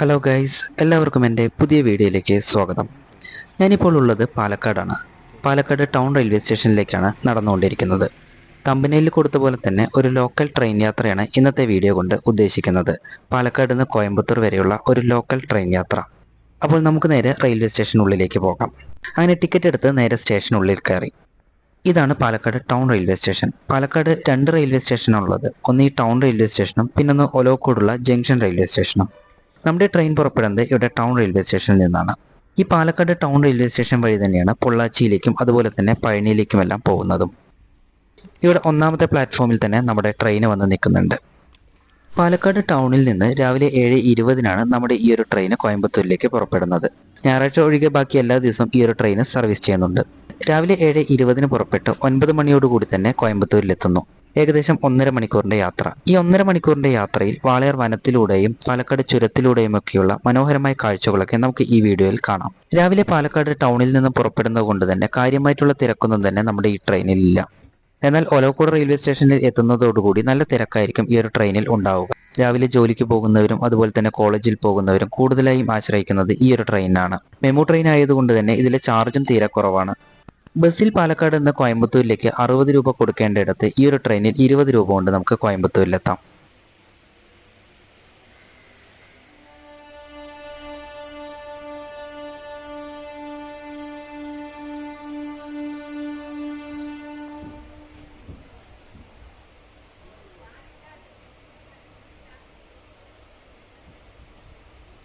Hello guys എല്ലാവർക്കും എന്റെ പുതിയ വീഡിയോയിലേക്ക് സ്വാഗതം. ഞാനിപ്പോൾ ഉള്ളത് പാലക്കാടാണ്. പാലക്കാട് ടൗൺ റെയിൽവേ സ്റ്റേഷനിലേക്കാണ് നടന്നുകൊണ്ടിരിക്കുന്നത്. കമ്പനിയിൽ കൊടുത്ത പോലെ തന്നെ ഒരു ലോക്കൽ ട്രെയിൻ യാത്രയാണ് ഇന്നത്തെ വീഡിയോ കൊണ്ട് ഉദ്ദേശിക്കുന്നത്. പാലക്കാട് നിന്ന് കോയമ്പത്തൂർ വരെയുള്ള ഒരു ലോക്കൽ ട്രെയിൻ യാത്ര. അപ്പോൾ നമുക്ക് നേരെ റെയിൽവേ സ്റ്റേഷനുള്ളിലേക്ക് പോകാം. അങ്ങനെ ടിക്കറ്റ് എടുത്ത് നേരെ സ്റ്റേഷനുള്ളിൽ കയറി. ഇതാണ് Palakkad town railway station. Palakkad രണ്ട് റെയിൽവേ സ്റ്റേഷനാണുള്ളത്. ഒന്ന് ഈ ടൗൺ റെയിൽവേ സ്റ്റേഷനും പിന്നൊന്ന് ഒലോക്കോടുള്ള ജംഗ്ഷൻ റെയിൽവേ സ്റ്റേഷനും. നമ്മുടെ ട്രെയിൻ പുറപ്പെടുന്നത് ഇവിടെ ടൗൺ റെയിൽവേ സ്റ്റേഷനിൽ നിന്നാണ്. ഈ പാലക്കാട് ടൗൺ റെയിൽവേ സ്റ്റേഷൻ വഴി തന്നെയാണ് പൊള്ളാച്ചിയിലേക്കും അതുപോലെ തന്നെ പഴനിയിലേക്കുമെല്ലാം പോകുന്നതും. ഇവിടെ ഒന്നാമത്തെ പ്ലാറ്റ്ഫോമിൽ തന്നെ നമ്മുടെ ട്രെയിൻ വന്ന് നിൽക്കുന്നുണ്ട്. പാലക്കാട് ടൗണിൽ നിന്ന് രാവിലെ ഏഴ് ഇരുപതിനാണ് നമ്മുടെ ഈ ഒരു ട്രെയിൻ കോയമ്പത്തൂരിലേക്ക് പുറപ്പെടുന്നത്. ഞായറാഴ്ച ഒഴികെ ബാക്കി എല്ലാ ദിവസവും ഈ ഒരു ട്രെയിൻ സർവീസ് ചെയ്യുന്നുണ്ട്. രാവിലെ ഏഴ് ഇരുപതിന് പുറപ്പെട്ട് ഒൻപത് മണിയോടുകൂടി തന്നെ കോയമ്പത്തൂരിലെത്തുന്നു. ഏകദേശം ഒന്നര മണിക്കൂറിന്റെ യാത്ര. ഈ ഒന്നര മണിക്കൂറിന്റെ യാത്രയിൽ വാളയാർ വനത്തിലൂടെയും പാലക്കാട് ചുരത്തിലൂടെയും ഒക്കെയുള്ള മനോഹരമായ കാഴ്ചകളൊക്കെ നമുക്ക് ഈ വീഡിയോയിൽ കാണാം. രാവിലെ പാലക്കാട് ടൗണിൽ നിന്ന് പുറപ്പെടുന്നത് കൊണ്ട് തന്നെ കാര്യമായിട്ടുള്ള തിരക്കൊന്നും തന്നെ നമ്മുടെ ഈ ട്രെയിനിൽ ഇല്ല. എന്നാൽ ഒലവക്കോട് റെയിൽവേ സ്റ്റേഷനിൽ എത്തുന്നതോടുകൂടി നല്ല തിരക്കായിരിക്കും ഈ ഒരു ട്രെയിനിൽ ഉണ്ടാവുക. രാവിലെ ജോലിക്ക് പോകുന്നവരും അതുപോലെ തന്നെ കോളേജിൽ പോകുന്നവരും കൂടുതലായും ആശ്രയിക്കുന്നത് ഈ ഒരു ട്രെയിനാണ്. മെമു ട്രെയിൻ ആയതുകൊണ്ട് തന്നെ ഇതിലെ ചാർജും തീരെ കുറവാണ്. ബസ്സിൽ പാലക്കാട് നിന്ന് കോയമ്പത്തൂരിലേക്ക് അറുപത് രൂപ കൊടുക്കേണ്ടയിടത്ത് ഈ ഒരു ട്രെയിനിൽ ഇരുപത് രൂപ കൊണ്ട് നമുക്ക് കോയമ്പത്തൂരിലെത്താം.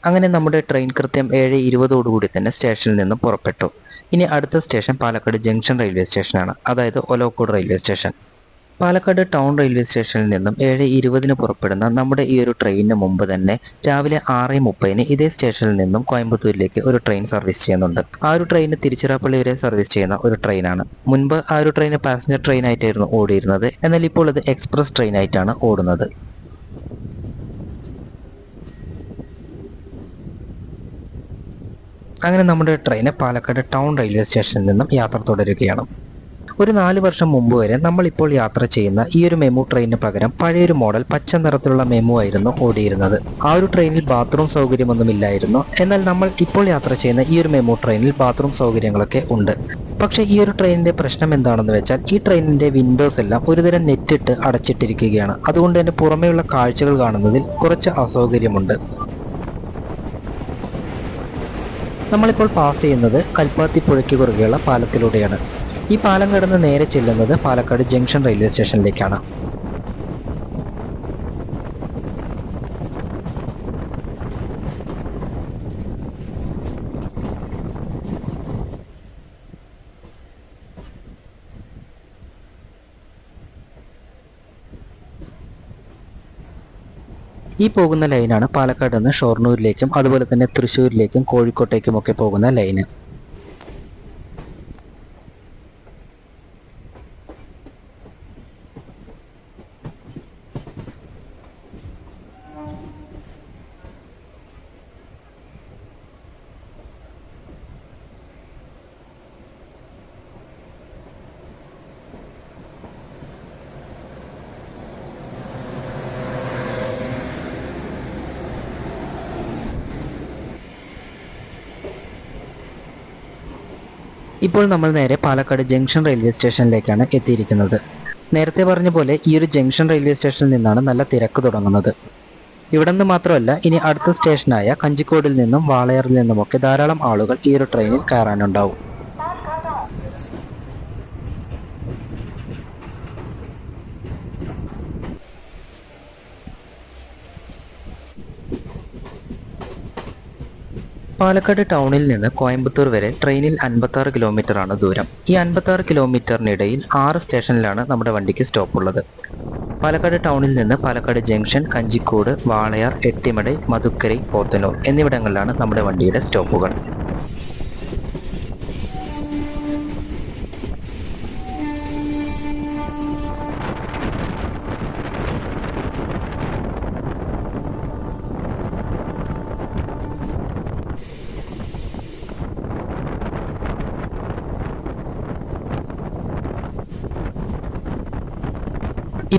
അങ്ങനെ നമ്മുടെ ട്രെയിൻ കൃത്യം ഏഴ് ഇരുപതോടുകൂടി തന്നെ സ്റ്റേഷനിൽ നിന്നും പുറപ്പെട്ടു. ഇനി അടുത്ത സ്റ്റേഷൻ പാലക്കാട് ജംഗ്ഷൻ റെയിൽവേ സ്റ്റേഷനാണ് അതായത് Olavakkode railway station Palakkad town railway സ്റ്റേഷനിൽ നിന്നും ഏഴ് ഇരുപതിന് പുറപ്പെടുന്ന നമ്മുടെ ഈ ഒരു ട്രെയിനിന് മുമ്പ് തന്നെ രാവിലെ ആറ് മുപ്പതിന് ഇതേ സ്റ്റേഷനിൽ നിന്നും കോയമ്പത്തൂരിലേക്ക് ഒരു ട്രെയിൻ സർവീസ് ചെയ്യുന്നുണ്ട്. ആ ഒരു ട്രെയിൻ തിരുച്ചിറപ്പള്ളി വരെ സർവീസ് ചെയ്യുന്ന ഒരു ട്രെയിനാണ് മുൻപ് ആ ഒരു ട്രെയിൻ പാസഞ്ചർ ട്രെയിൻ ആയിട്ടായിരുന്നു ഓടിയിരുന്നത്. എന്നാൽ ഇപ്പോൾ അത് എക്സ്പ്രസ് ട്രെയിൻ ആയിട്ടാണ് ഓടുന്നത്. അങ്ങനെ നമ്മുടെ ട്രെയിൻ പാലക്കാട് ടൗൺ റെയിൽവേ സ്റ്റേഷനിൽ നിന്നും യാത്ര തുടരുകയാണ്. ഒരു നാല് വർഷം മുമ്പ് വരെ നമ്മളിപ്പോൾ യാത്ര ചെയ്യുന്ന ഈ ഒരു മെമു ട്രെയിനിന് പകരം പഴയൊരു മോഡൽ പച്ച നിറത്തിലുള്ള മെമു ആയിരുന്നു ഓടിയിരുന്നത്. ആ ഒരു ട്രെയിനിൽ ബാത്റൂം സൗകര്യമൊന്നും ഇല്ലായിരുന്നു എന്നാൽ നമ്മൾ ഇപ്പോൾ യാത്ര ചെയ്യുന്ന ഈ ഒരു മെമു ട്രെയിനിൽ ബാത്റൂം സൗകര്യങ്ങളൊക്കെ ഉണ്ട്. പക്ഷേ ഈ ഒരു ട്രെയിനിന്റെ പ്രശ്നം എന്താണെന്ന് വെച്ചാൽ ഈ ട്രെയിനിന്റെ വിൻഡോസ് എല്ലാം ഒരുതരം നെറ്റിട്ട് അടച്ചിട്ടിരിക്കുകയാണ്. അതുകൊണ്ട് തന്നെ പുറമേയുള്ള കാഴ്ചകൾ കാണുന്നതിൽ കുറച്ച് അസൗകര്യമുണ്ട്. നമ്മളിപ്പോൾ പാസ് ചെയ്യുന്നത് കൽപ്പാത്തി പുഴയ്ക്ക് കുറുകെയുള്ള പാലത്തിലൂടെയാണ്. ഈ പാലം കടന്ന് നേരെ ചെല്ലുന്നത് പാലക്കാട് ജംഗ്ഷൻ റെയിൽവേ സ്റ്റേഷനിലേക്കാണ് ഈ പോകുന്ന ലൈനാണ് പാലക്കാട് നിന്ന് ഷൊർണൂരിലേക്കും അതുപോലെ തന്നെ തൃശ്ശൂരിലേക്കും കോഴിക്കോട്ടേക്കും ഒക്കെ പോകുന്ന ലൈന്. ഇപ്പോൾ നമ്മൾ നേരെ പാലക്കാട് ജംഗ്ഷൻ റെയിൽവേ സ്റ്റേഷനിലേക്കാണ് എത്തിയിരിക്കുന്നത്. നേരത്തെ പറഞ്ഞ പോലെ ഈ ഒരു ജംഗ്ഷൻ റെയിൽവേ സ്റ്റേഷനിൽ നിന്നാണ് നല്ല തിരക്ക് തുടങ്ങുന്നത്. ഇവിടെ നിന്ന് മാത്രമല്ല ഇനി അടുത്ത സ്റ്റേഷനായ കഞ്ചിക്കോടിൽ നിന്നും വാളയാറിൽ നിന്നുമൊക്കെ ധാരാളം ആളുകൾ ഈ ഒരു ട്രെയിനിൽ കയറാനുണ്ടാവും. പാലക്കാട് ടൗണിൽ നിന്ന് കോയമ്പത്തൂർ വരെ ട്രെയിനിൽ അൻപത്താറ് കിലോമീറ്റർ ആണ് ദൂരം. ഈ അൻപത്താറ് കിലോമീറ്ററിനിടയിൽ ആറ് സ്റ്റേഷനിലാണ് നമ്മുടെ വണ്ടിക്ക് സ്റ്റോപ്പ് ഉള്ളത് പാലക്കാട് ടൗണിൽ നിന്ന് പാലക്കാട് ജംഗ്ഷൻ കഞ്ചിക്കോട് വാളയാർ എട്ടിമടൈ മധുക്കരൈ പോത്തനൂർ എന്നിവിടങ്ങളിലാണ് നമ്മുടെ വണ്ടിയുടെ സ്റ്റോപ്പുകൾ.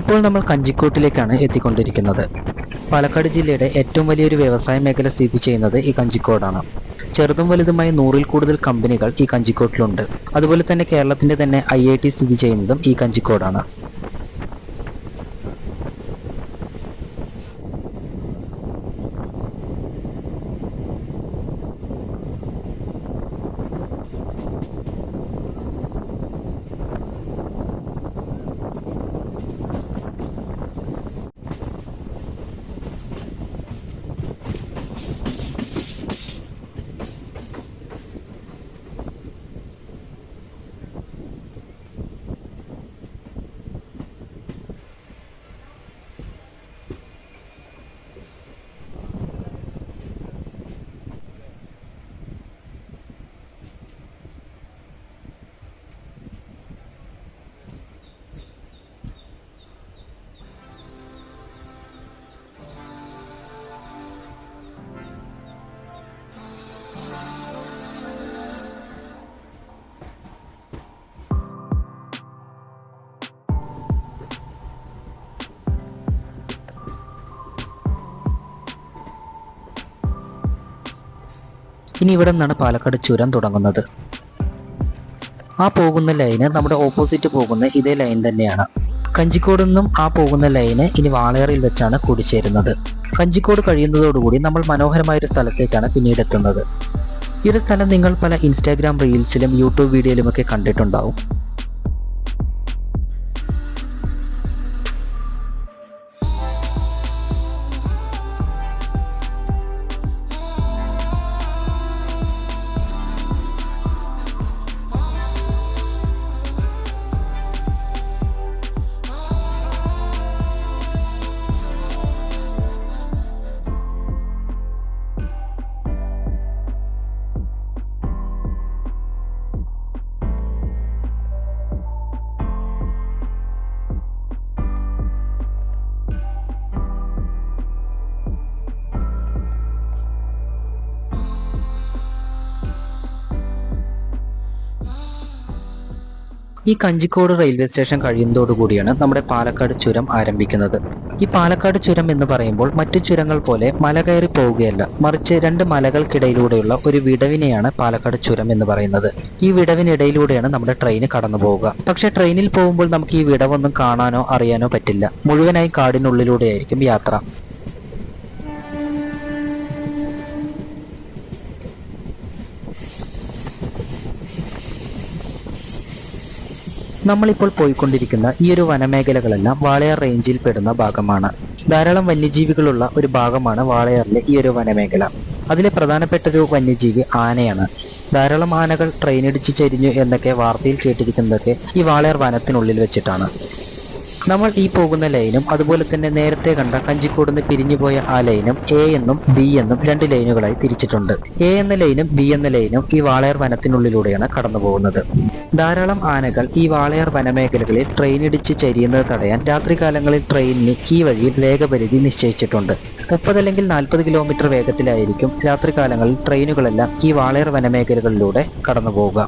ഇപ്പോൾ നമ്മൾ കഞ്ചിക്കോട്ടിലേക്കാണ് എത്തിക്കൊണ്ടിരിക്കുന്നത്. പാലക്കാട് ജില്ലയുടെ ഏറ്റവും വലിയൊരു വ്യവസായ മേഖല സ്ഥിതി ചെയ്യുന്നത് ഈ കഞ്ചിക്കോടാണ്. ചെറുതും വലുതുമായ നൂറിൽ കൂടുതൽ കമ്പനികൾ ഈ കഞ്ചിക്കോട്ടിലുണ്ട്. അതുപോലെ തന്നെ കേരളത്തിന്റെ തന്നെ ഐ സ്ഥിതി ചെയ്യുന്നതും ഈ കഞ്ചിക്കോടാണ്. ഇനി ഇവിടെ നിന്നാണ് പാലക്കാട് ചുരം തുടങ്ങുന്നത്. ആ പോകുന്ന ലൈന് നമ്മുടെ ഓപ്പോസിറ്റ് പോകുന്ന ഇതേ ലൈൻ തന്നെയാണ്. കഞ്ചിക്കോട് നിന്നും ആ പോകുന്ന ലൈന് ഇനി വാളയറിൽ വെച്ചാണ് കൂടിച്ചേരുന്നത്. കഞ്ചിക്കോട് കഴിയുന്നതോടുകൂടി നമ്മൾ മനോഹരമായ ഒരു സ്ഥലത്തേക്കാണ് പിന്നീട് എത്തുന്നത്. ഈ ഒരു സ്ഥലം നിങ്ങൾ പല ഇൻസ്റ്റാഗ്രാം റീൽസിലും യൂട്യൂബ് വീഡിയോയിലുമൊക്കെ കണ്ടിട്ടുണ്ടാവും. ഈ കഞ്ചിക്കോട് റെയിൽവേ സ്റ്റേഷൻ കഴിയുന്നതോടുകൂടിയാണ് നമ്മുടെ പാലക്കാട് ചുരം ആരംഭിക്കുന്നത്. ഈ പാലക്കാട് ചുരം എന്ന് പറയുമ്പോൾ മറ്റു ചുരങ്ങൾ പോലെ മല കയറി പോവുകയല്ല മറിച്ച് രണ്ട് മലകൾക്കിടയിലൂടെയുള്ള ഒരു വിടവിനെയാണ് പാലക്കാട് ചുരം എന്ന് പറയുന്നത്. ഈ വിടവിനിടയിലൂടെയാണ് നമ്മുടെ ട്രെയിൻ കടന്നു പോവുക. പക്ഷേ ട്രെയിനിൽ പോകുമ്പോൾ നമുക്ക് ഈ വിടവൊന്നും കാണാനോ അറിയാനോ പറ്റില്ല. മുഴുവനായി കാടിനുള്ളിലൂടെയായിരിക്കും യാത്ര. നമ്മളിപ്പോൾ പോയിക്കൊണ്ടിരിക്കുന്ന ഈ ഒരു വനമേഖലകളെല്ലാം വാളയാർ റേഞ്ചിൽ പെടുന്ന ഭാഗമാണ്. ധാരാളം വന്യജീവികളുള്ള ഒരു ഭാഗമാണ് വാളയാറിലെ ഈ ഒരു വനമേഖല. അതിലെ പ്രധാനപ്പെട്ട ഒരു വന്യജീവി ആനയാണ്. ധാരാളം ആനകൾ ട്രെയിനിടിച്ച് ചരിഞ്ഞു എന്നൊക്കെ വാർത്തയിൽ കേട്ടിരിക്കുന്നതൊക്കെ ഈ വാളയാർ വനത്തിനുള്ളിൽ വെച്ചിട്ടാണ്. നമ്മൾ ഈ പോകുന്ന ലൈനും അതുപോലെ തന്നെ നേരത്തെ കണ്ട കഞ്ചിക്കോടുന്ന് പിരിഞ്ഞുപോയ ആ ലൈനും എ എന്നും ബി എന്നും രണ്ട് ലൈനുകളായി തിരിച്ചിട്ടുണ്ട്. എ എന്ന ലൈനും ബി എന്ന ലൈനും ഈ വാളയാർ വനത്തിനുള്ളിലൂടെയാണ് കടന്നു പോകുന്നത് ധാരാളം ആനകൾ ഈ വാളയാർ വനമേഖലകളിൽ ട്രെയിൻ ഇടിച്ച് ചരിയുന്നത് തടയാൻ രാത്രികാലങ്ങളിൽ ട്രെയിനിന് ഈ വഴിയിൽ വേഗപരിധി നിശ്ചയിച്ചിട്ടുണ്ട്. മുപ്പത് അല്ലെങ്കിൽ നാൽപ്പത് കിലോമീറ്റർ വേഗത്തിലായിരിക്കും രാത്രികാലങ്ങളിൽ ട്രെയിനുകളെല്ലാം ഈ വാളയാർ വനമേഖലകളിലൂടെ കടന്നു പോവുക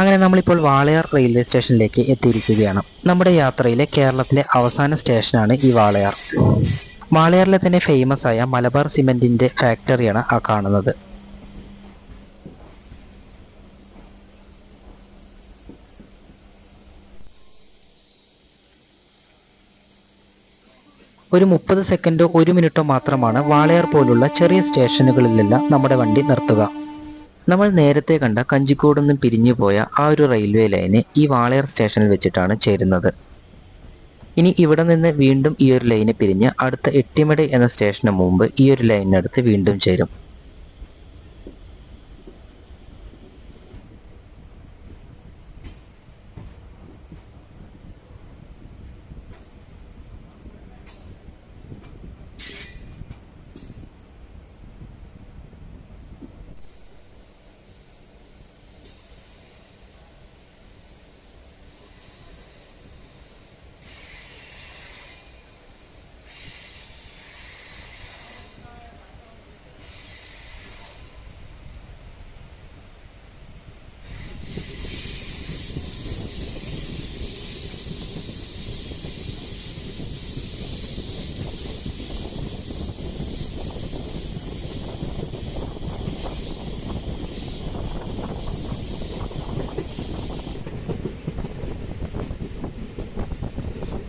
അങ്ങനെ നമ്മളിപ്പോൾ വാളയാർ റെയിൽവേ സ്റ്റേഷനിലേക്ക് എത്തിയിരിക്കുകയാണ്. നമ്മുടെ യാത്രയിലെ കേരളത്തിലെ അവസാന സ്റ്റേഷനാണ് ഈ വാളയാർ. വാളയാറിലെ തന്നെ ഫേമസ് ആയ മലബാർ സിമെന്റിന്റെ ഫാക്ടറിയാണ് ആ കാണുന്നത്. ഒരു മുപ്പത് സെക്കൻഡോ ഒരു മിനിറ്റോ മാത്രമാണ് വാളയാർ പോലുള്ള ചെറിയ സ്റ്റേഷനുകളിലെല്ലാം നമ്മുടെ വണ്ടി നിർത്തുക. നമ്മൾ നേരത്തെ കണ്ട കഞ്ചിക്കോട് നിന്നും പിരിഞ്ഞു പോയ ആ ഒരു റെയിൽവേ ലൈന് ഈ വാളയാർ സ്റ്റേഷനിൽ വെച്ചിട്ടാണ് ചേരുന്നത്. ഇനി ഇവിടെ നിന്ന് വീണ്ടും ഈ ഒരു ലൈന് പിരിഞ്ഞ് അടുത്ത എട്ടിമട എന്ന സ്റ്റേഷന് മുമ്പ് ഈ ഒരു ലൈനിനടുത്ത് വീണ്ടും ചേരും.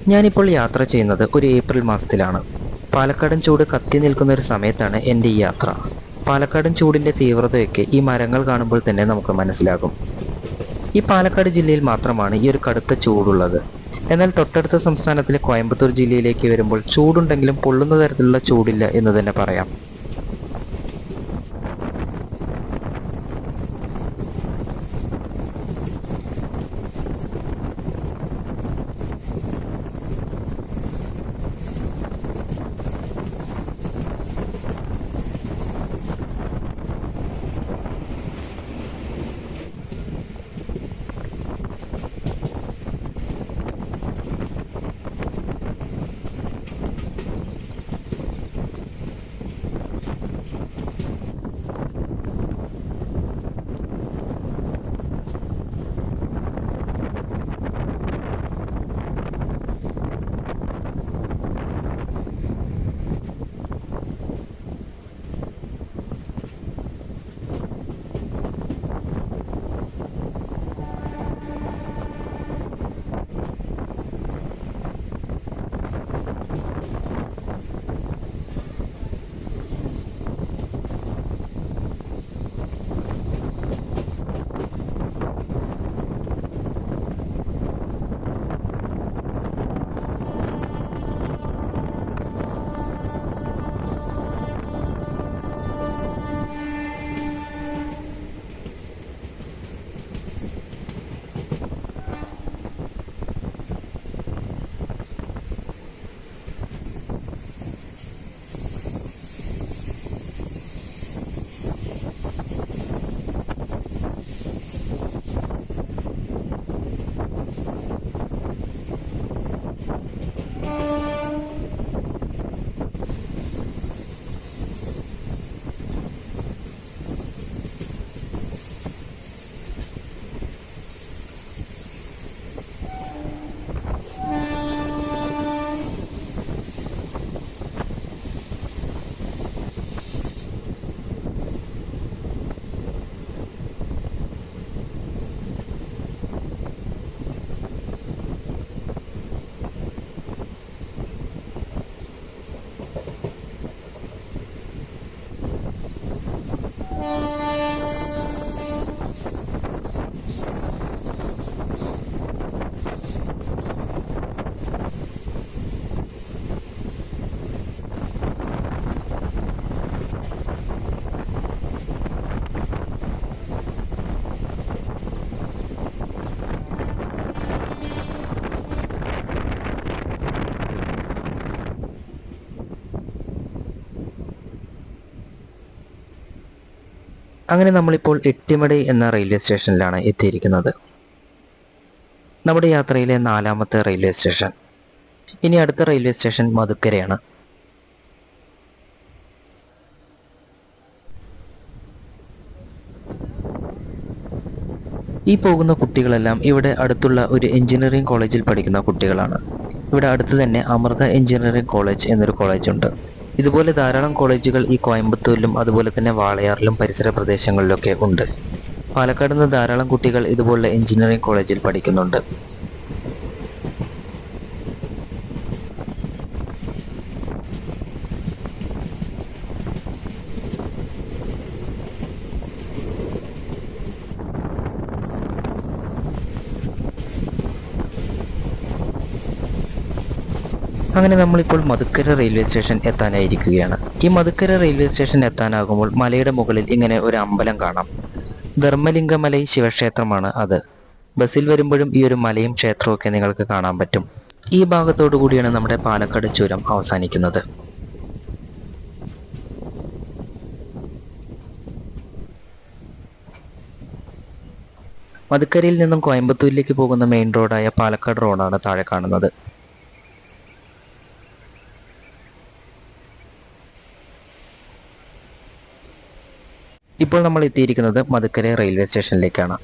ഞാനിപ്പോൾ യാത്ര ചെയ്യുന്നത് ഒരു ഏപ്രിൽ മാസത്തിലാണ്. പാലക്കാടൻ ചൂട് കത്തി നിൽക്കുന്ന ഒരു സമയത്താണ് എന്റെ ഈ യാത്ര. പാലക്കാടൻ ചൂടിന്റെ തീവ്രതയൊക്കെ ഈ മരങ്ങൾ കാണുമ്പോൾ തന്നെ നമുക്ക് മനസ്സിലാകും. ഈ പാലക്കാട് ജില്ലയിൽ മാത്രമാണ് ഈ ഒരു കടുത്ത ചൂടുള്ളത്. എന്നാൽ തൊട്ടടുത്ത സംസ്ഥാനത്തിലെ കോയമ്പത്തൂർ ജില്ലയിലേക്ക് വരുമ്പോൾ ചൂടുണ്ടെങ്കിലും പൊള്ളുന്ന തരത്തിലുള്ള ചൂടില്ല എന്ന് തന്നെ പറയാം. അങ്ങനെ നമ്മളിപ്പോൾ എട്ടിമടി എന്ന റെയിൽവേ സ്റ്റേഷനിലാണ് എത്തിയിരിക്കുന്നത്. നമ്മുടെ യാത്രയിലെ നാലാമത്തെ റെയിൽവേ സ്റ്റേഷൻ. ഇനി അടുത്ത റെയിൽവേ സ്റ്റേഷൻ മധുക്കരയാണ്. ഈ പോകുന്ന കുട്ടികളെല്ലാം ഇവിടെ അടുത്തുള്ള ഒരു എഞ്ചിനീയറിംഗ് കോളേജിൽ പഠിക്കുന്ന കുട്ടികളാണ്. ഇവിടെ അടുത്ത് തന്നെ അമൃത എഞ്ചിനീയറിംഗ് കോളേജ് എന്നൊരു കോളേജുണ്ട്. ഇതുപോലെ ധാരാളം കോളേജുകൾ ഈ കോയമ്പത്തൂരിലും അതുപോലെ തന്നെ വാളയാറിലും പരിസര പ്രദേശങ്ങളിലൊക്കെ ഉണ്ട്. പാലക്കാട് നിന്ന് ധാരാളം കുട്ടികൾ ഇതുപോലുള്ള എഞ്ചിനീയറിംഗ് കോളേജിൽ പഠിക്കുന്നുണ്ട്. അങ്ങനെ നമ്മളിപ്പോൾ മധുക്കര റെയിൽവേ സ്റ്റേഷൻ എത്താനായിരിക്കുകയാണ്. ഈ മധുക്കര റെയിൽവേ സ്റ്റേഷൻ എത്താനാകുമ്പോൾ മലയുടെ മുകളിൽ ഇങ്ങനെ ഒരു അമ്പലം കാണാം. ധർമ്മലിംഗമലൈ ശിവക്ഷേത്രമാണ് അത്. ബസ്സിൽ വരുമ്പോഴും ഈ ഒരു മലയും ക്ഷേത്രവും നിങ്ങൾക്ക് കാണാൻ പറ്റും. ഈ ഭാഗത്തോടു കൂടിയാണ് നമ്മുടെ പാലക്കാട് ചുരം അവസാനിക്കുന്നത്. മധുക്കരയിൽ നിന്നും കോയമ്പത്തൂരിലേക്ക് പോകുന്ന മെയിൻ റോഡായ പാലക്കാട് റോഡാണ് താഴെ കാണുന്നത്. ഇപ്പോൾ നമ്മൾ എത്തിയിരിക്കുന്നത് മധുക്കര റെയിൽവേ സ്റ്റേഷനിലേക്കാണ്.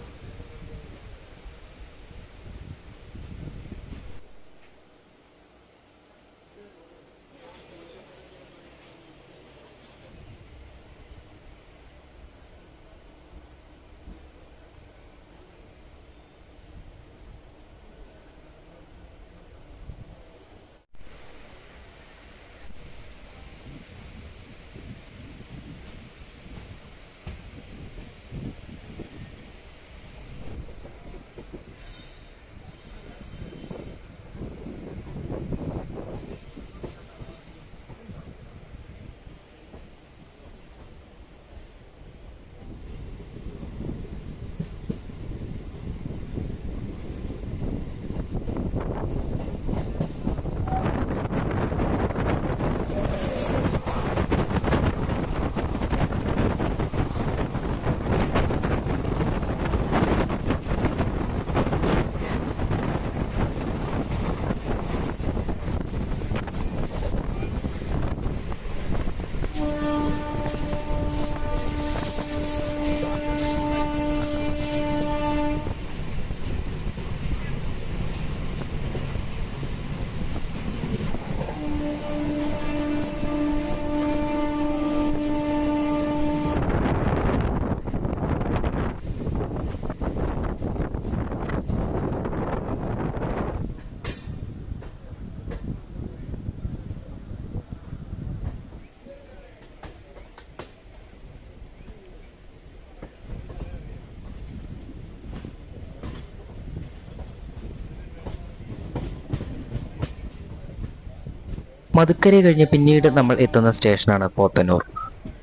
മധുക്കര കഴിഞ്ഞ് പിന്നീട് നമ്മൾ എത്തുന്ന സ്റ്റേഷനാണ് പോത്തന്നൂർ.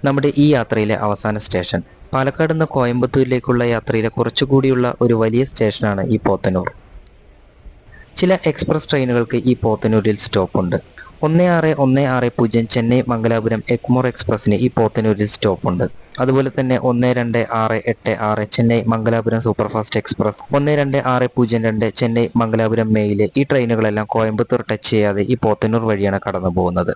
നമ്മുടെ ഈ യാത്രയിലെ അവസാന സ്റ്റേഷൻ പാലക്കാട് നിന്ന് കോയമ്പത്തൂരിലേക്കുള്ള യാത്രയിലെ കുറച്ചുകൂടിയുള്ള ഒരു വലിയ സ്റ്റേഷനാണ് ഈ പോത്തന്നൂർ. ചില എക്സ്പ്രസ് ട്രെയിനുകൾക്ക് ഈ പോത്തന്നൂരിൽ സ്റ്റോപ്പുണ്ട്. ഒന്ന് ആറ് ഒന്ന് ആറ് പൂജ്യം ചെന്നൈ മംഗലാപുരം എക്മോർ എക്സ്പ്രസ്സിന് ഈ പോത്തന്നൂരിൽ സ്റ്റോപ്പുണ്ട്. അതുപോലെ തന്നെ ഒന്ന് രണ്ട് ആറ് എട്ട് ആറ് ചെന്നൈ മംഗലാപുരം സൂപ്പർഫാസ്റ്റ് എക്സ്പ്രസ് ഒന്ന് രണ്ട് ആറ് പൂജ്യം രണ്ട് ചെന്നൈ മംഗലാപുരം മെയിൽ ഈ ട്രെയിനുകളെല്ലാം കോയമ്പത്തൂർ ടച്ച് ചെയ്യാതെ ഈ പോത്തന്നൂർ വഴിയാണ് കടന്നു പോകുന്നത്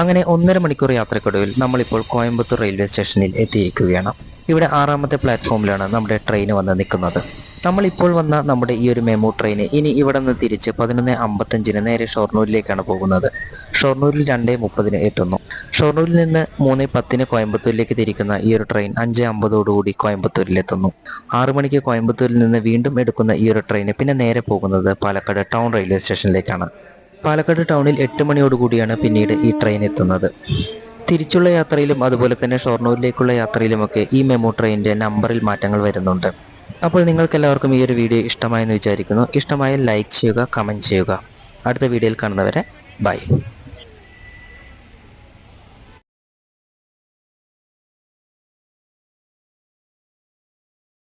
അങ്ങനെ ഒന്നര മണിക്കൂർ യാത്രക്കൊടുവിൽ നമ്മളിപ്പോൾ കോയമ്പത്തൂർ റെയിൽവേ സ്റ്റേഷനിൽ എത്തിയിരിക്കുകയാണ്. ഇവിടെ ആറാമത്തെ പ്ലാറ്റ്ഫോമിലാണ് നമ്മുടെ ട്രെയിൻ വന്ന് നിൽക്കുന്നത്. നമ്മളിപ്പോൾ വന്ന നമ്മുടെ ഈ ഒരു മെമു ട്രെയിൻ ഇനി ഇവിടെ നിന്ന് തിരിച്ച് പതിനൊന്ന് അമ്പത്തഞ്ചിന് നേരെ ഷൊർണൂരിലേക്കാണ് പോകുന്നത്. ഷൊർണൂരിൽ രണ്ടേ മുപ്പതിന് എത്തുന്നു. ഷൊർണൂരിൽ നിന്ന് മൂന്ന് പത്തിന് കോയമ്പത്തൂരിലേക്ക് തിരിക്കുന്ന ഈ ഒരു ട്രെയിൻ അഞ്ച് അമ്പതോടുകൂടി കോയമ്പത്തൂരിലെത്തുന്നു ആറു മണിക്ക് കോയമ്പത്തൂരിൽ നിന്ന് വീണ്ടും എടുക്കുന്ന ഈ ഒരു ട്രെയിൻ പിന്നെ നേരെ പോകുന്നത് പാലക്കാട് ടൗൺ റെയിൽവേ സ്റ്റേഷനിലേക്കാണ്. പാലക്കാട് ടൗണിൽ എട്ട് മണിയോടുകൂടിയാണ് പിന്നീട് ഈ ട്രെയിൻ എത്തുന്നത്. തിരിച്ചുള്ള യാത്രയിലും അതുപോലെ തന്നെ ഷൊർണൂരിലേക്കുള്ള യാത്രയിലുമൊക്കെ ഈ മെമോ ട്രെയിനിന്റെ നമ്പറിൽ മാറ്റങ്ങൾ വരുന്നുണ്ട്. അപ്പോൾ നിങ്ങൾക്ക് എല്ലാവർക്കും ഈ ഒരു വീഡിയോ ഇഷ്ടമായെന്ന് വിചാരിക്കുന്നു. ഇഷ്ടമായാൽ ലൈക്ക് ചെയ്യുക കമന്റ് ചെയ്യുക. അടുത്ത വീഡിയോയിൽ കാണുന്നവരെ ബൈ